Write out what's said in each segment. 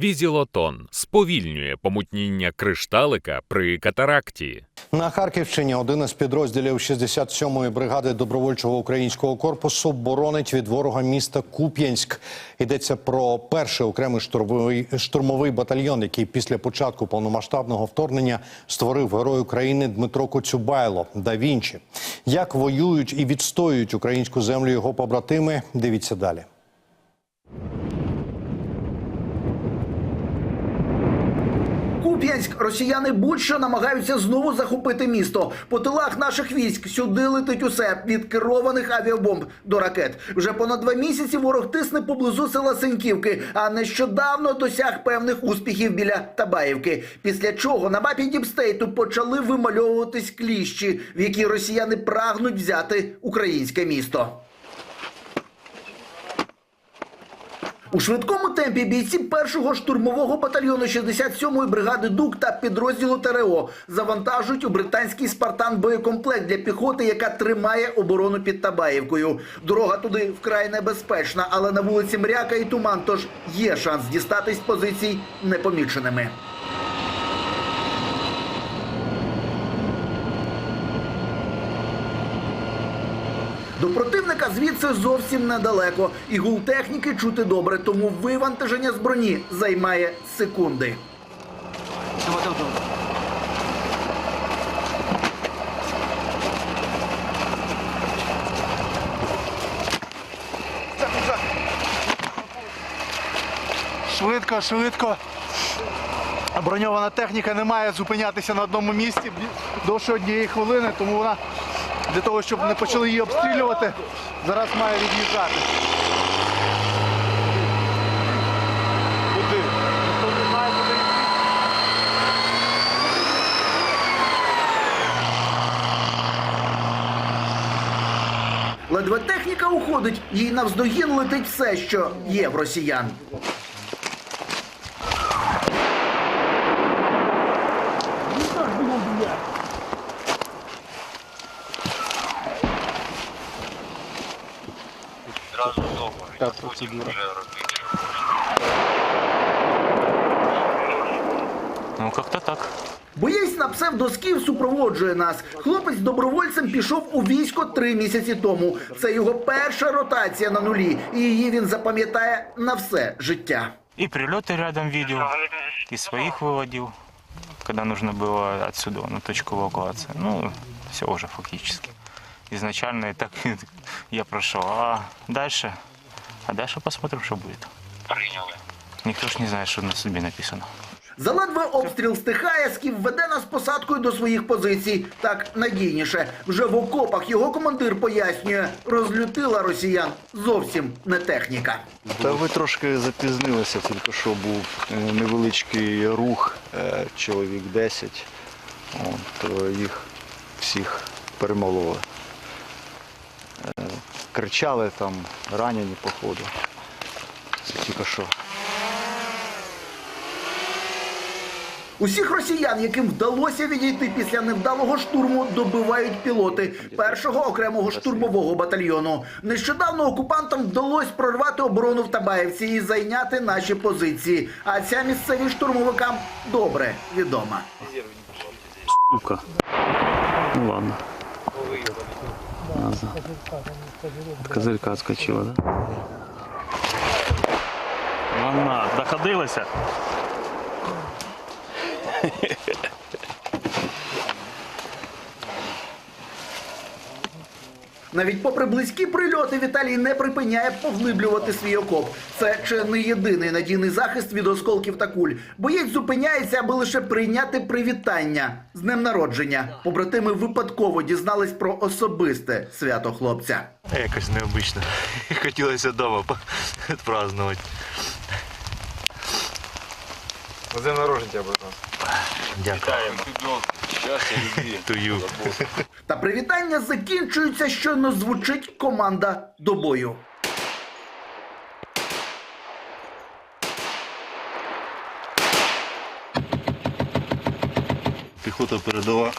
Візілотон сповільнює помутніння кришталика при катаракті. На Харківщині один із підрозділів 67-ї бригади добровольчого українського корпусу боронить від ворога міста Куп'янськ. Йдеться про перший окремий штурмовий, штурмовий батальйон, який після початку повномасштабного вторгнення створив герой України Дмитро Коцюбайло да Вінчі. Як воюють і відстоюють українську землю його побратими? Дивіться далі. Куп'янськ росіяни будь-що намагаються знову захопити місто. По тилах наших військ сюди летить усе від керованих авіабомб до ракет. Вже понад два місяці ворог тисне поблизу села Сеньківки, а нещодавно досяг певних успіхів біля Табаївки. Після чого на мапі Діпстейту почали вимальовуватись кліщі, в які росіяни прагнуть взяти українське місто. У швидкому темпі бійці першого штурмового батальйону 67-ї бригади ДУК та підрозділу ТРО завантажують у британський спартан боєкомплект для піхоти, яка тримає оборону під Табаївкою. Дорога туди вкрай небезпечна, але на вулиці Мряка і туман, тож є шанс дістатись позицій непоміченими. До противника звідси зовсім недалеко, і гул техніки чути добре, тому вивантаження з броні займає секунди. Швидко, швидко. Броньована техніка не має зупинятися на одному місці довше однієї хвилини, тому вона для того, щоб не почали її обстрілювати, зараз має від'їжджати. Ледве техніка уходить, їй навздогін летить все, що є в росіян. Така процедура. Ну, как-то так. Боєць на псевдоскіл супроводжує нас. Хлопець добровольцем пішов у військо три місяці тому. Це його перша ротація на нулі, і її він запам'ятає на все життя. И прилеты рядом видел, и своих выводил, когда нужно было отсюда на точку эвакуации. Ну, все уже фактически. Изначально и так я прошел. А дальше? а дальше посмотрим, что будет. Никто ж не знает, что на судьбе написано. Заледве обстріл стихає, скіф веде нас посадкою до своїх позицій. Так надійніше. Вже в окопах його командир пояснює, розлютила росіян зовсім не техніка. Та ви трошки запізнилися, тільки що був е, невеличкий рух, е, чоловік 10, от, їх всіх перемололи. Кричали там, ранені походу. Це тільки що. Усіх росіян, яким вдалося відійти після невдалого штурму, добивають пілоти першого окремого штурмового батальйону. Нещодавно окупантам вдалося прорвати оборону в Табаєвці і зайняти наші позиції. А ця місцеві штурмовикам добре відома. Сука. Ну ладно. Назад. Козырька отскочила, да? Вона доходилася. Навіть попри близькі прильоти, Віталій не припиняє поглиблювати свій окоп. Це чи не єдиний надійний захист від осколків та куль. Боєць зупиняється, аби лише прийняти привітання з днем народження. Побратими випадково дізнались про особисте свято хлопця. Якось необично. Хотілося вдома відпразнувати. З днем народження братан. Дякую. Тую. Та привітання закінчуються, щойно звучить команда до бою. Піхота передала,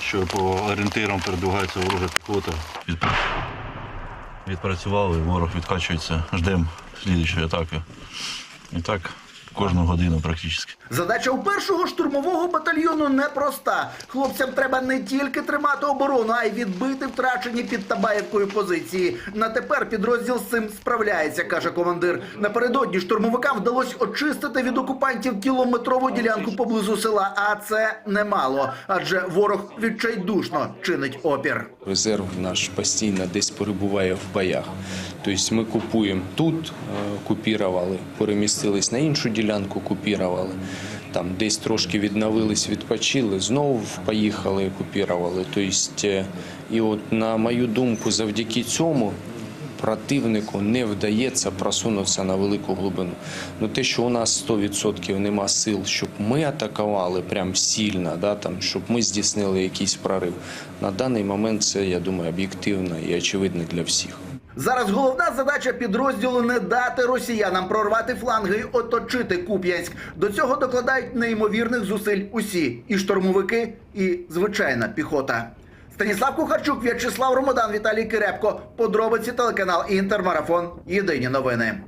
що по орієнтирам передвигається ворожа піхота. Відпрацювали, ворог відкачується. Ждемо слідчої атаки. І так кожну годину практично. Задача у першого штурмового батальйону непроста. Хлопцям треба не тільки тримати оборону, а й відбити втрачені під Табаєвкою позиції. На тепер підрозділ з цим справляється, каже командир. Напередодні штурмовикам вдалося очистити від окупантів кілометрову ділянку поблизу села. А це немало, адже ворог відчайдушно чинить опір. Резерв наш постійно десь перебуває в боях. Тобто ми купуємо тут, е, купірували, перемістились на іншу ділянку, купірували. Там десь трошки відновились, відпочили, знову поїхали, купірували. Тобто, е, і от на мою думку, завдяки цьому противнику не вдається просунутися на велику глибину. Ну те, що у нас 100% нема сил, щоб ми атакували прям сильно, да, там, щоб ми здійснили якийсь прорив. На даний момент це, я думаю, об'єктивно і очевидно для всіх. Зараз головна задача підрозділу не дати росіянам прорвати фланги і оточити Куп'янськ. До цього докладають неймовірних зусиль усі і штурмовики, і звичайна піхота. Станіслав Кухарчук, В'ячеслав Ромодан, Віталій Кирепко. Подробиці телеканал Інтермарафон. Єдині новини.